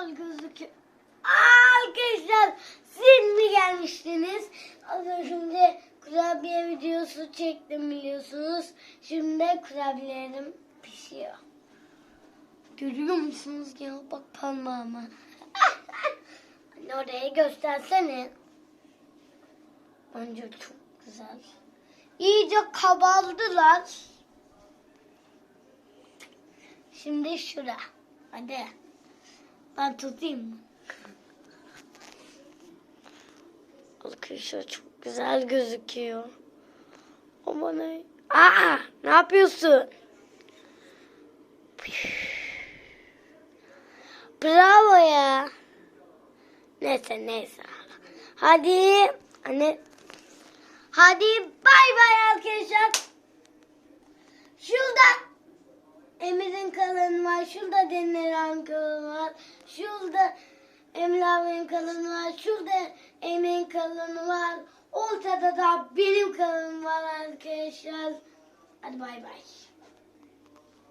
güzel gözüküyor. Arkadaşlar siz mi gelmiştiniz? Az şimdi kurabiye videosu çektim biliyorsunuz. Şimdi kurabiyelerim pişiyor. Görüyor musunuz ya? Bak parmağıma. Anne oraya göstersene. Bence çok güzel. İyice kabardılar. Şimdi şura. Hadi. Ben tutayım mı? Arkadaşlar çok güzel gözüküyor. Ama ne? Aa, ne yapıyorsun? Bravo ya. Neyse neyse. Hadi. Anne. Hadi bay bay arkadaşlar. Şurada Emir'in kalanı var. Şurada Demir'in kalanı var. Şurada Emir abinin kalanı var. Şurada Emir'in kalanı var. Ortada da benim kalanım var arkadaşlar. Hadi bay bay.